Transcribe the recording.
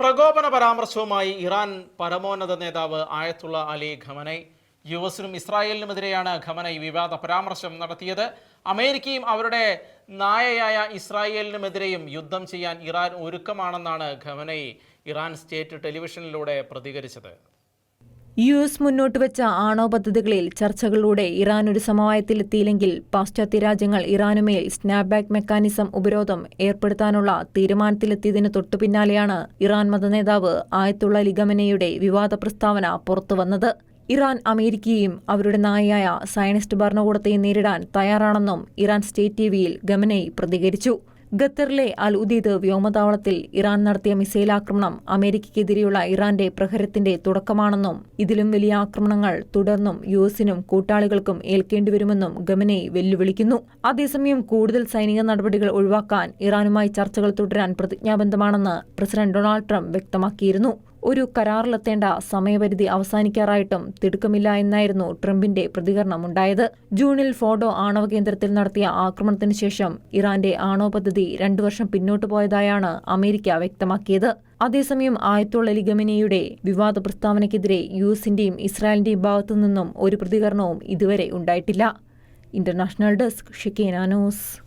പ്രകോപന പരാമർശവുമായി Iran പരമോന്നത നേതാവ് ആയത്തുള്ള Ali ഖമനൈ U എസിനും ഇസ്രായേലിനുമെതിരെയാണ് ഖമനൈ വിവാദ പരാമർശം നടത്തിയത്. അമേരിക്കയും അവരുടെ നായയായ ഇസ്രായേലിനുമെതിരെയും യുദ്ധം ചെയ്യാൻ ഇറാൻ ഒരുക്കമാണെന്നാണ് ഖമനൈ ഇറാൻ സ്റ്റേറ്റ് ടെലിവിഷനിലൂടെ പ്രതികരിച്ചത്. യു എസ് മുന്നോട്ട് വെച്ച ആണവ പദ്ധതികളിൽ ചർച്ചകളിലൂടെ ഇറാൻ ഒരു സമവായത്തിലെത്തിയില്ലെങ്കിൽ പാശ്ചാത്യ രാജ്യങ്ങൾ ഇറാനുമേൽ സ്നാപ്ബാക്ക് മെക്കാനിസം ഉപരോധം ഏർപ്പെടുത്താനുള്ള തീരുമാനത്തിലെത്തിയതിനു തൊട്ടുപിന്നാലെയാണ് ഇറാൻ മതനേതാവ് ആയത്തുള്ള ലിഗമനയുടെ വിവാദ പ്രസ്താവന പുറത്തുവന്നത്. ഇറാൻ അമേരിക്കയെയും അവരുടെ നായയായ സയനിസ്റ്റ് ഭരണകൂടത്തെയും നേരിടാൻ തയ്യാറാണെന്നും ഇറാൻ സ്റ്റേറ്റ് ടി വിയിൽ ഗമനൈ പ്രതികരിച്ചു. ഖത്തറിലെ അൽ ഉദീദ് വ്യോമതാവളത്തിൽ ഇറാൻ നടത്തിയ മിസൈൽ ആക്രമണം അമേരിക്കയ്ക്കെതിരെയുള്ള ഇറാന്റെ പ്രഹരത്തിന്റെ തുടക്കമാണെന്നും ഇതിലും വലിയ ആക്രമണങ്ങൾ തുടർന്നും യുഎസിനും കൂട്ടാളികൾക്കും ഏൽക്കേണ്ടിവരുമെന്നും ഗമനെ വെല്ലുവിളിക്കുന്നു. അതേസമയം കൂടുതൽ സൈനിക നടപടികൾ ഒഴിവാക്കാൻ ഇറാനുമായി ചർച്ചകൾ തുടരാൻ പ്രതിജ്ഞാബദ്ധമാണെന്ന് പ്രസിഡന്റ് ഡൊണാൾഡ് ട്രംപ് വ്യക്തമാക്കിയിരുന്നു. ഒരു കരാറിലെത്തേണ്ട സമയപരിധി അവസാനിക്കാറായിട്ടും തിടുക്കമില്ല എന്നായിരുന്നു ട്രംപിന്റെ പ്രതികരണമുണ്ടായത്. ജൂണിൽ ഫോഡോ ആണവ കേന്ദ്രത്തിൽ നടത്തിയ ആക്രമണത്തിന് ശേഷം ഇറാന്റെ ആണവ പദ്ധതി രണ്ടു വർഷം പിന്നോട്ടു പോയതായാണ് അമേരിക്ക വ്യക്തമാക്കിയത്. അതേസമയം ആയത്തുള്ള ലിഗമിനിയുടെ വിവാദ പ്രസ്താവനയ്ക്കെതിരെ യുഎസിന്റെയും എസിന്റെയും ഇസ്രായേലിന്റെയും ഭാഗത്തുനിന്നും ഒരു പ്രതികരണവും ഇതുവരെ ഉണ്ടായിട്ടില്ല. ഇന്റർനാഷണൽ ഡെസ്ക് ഷിക്കേന ന്യൂസ്.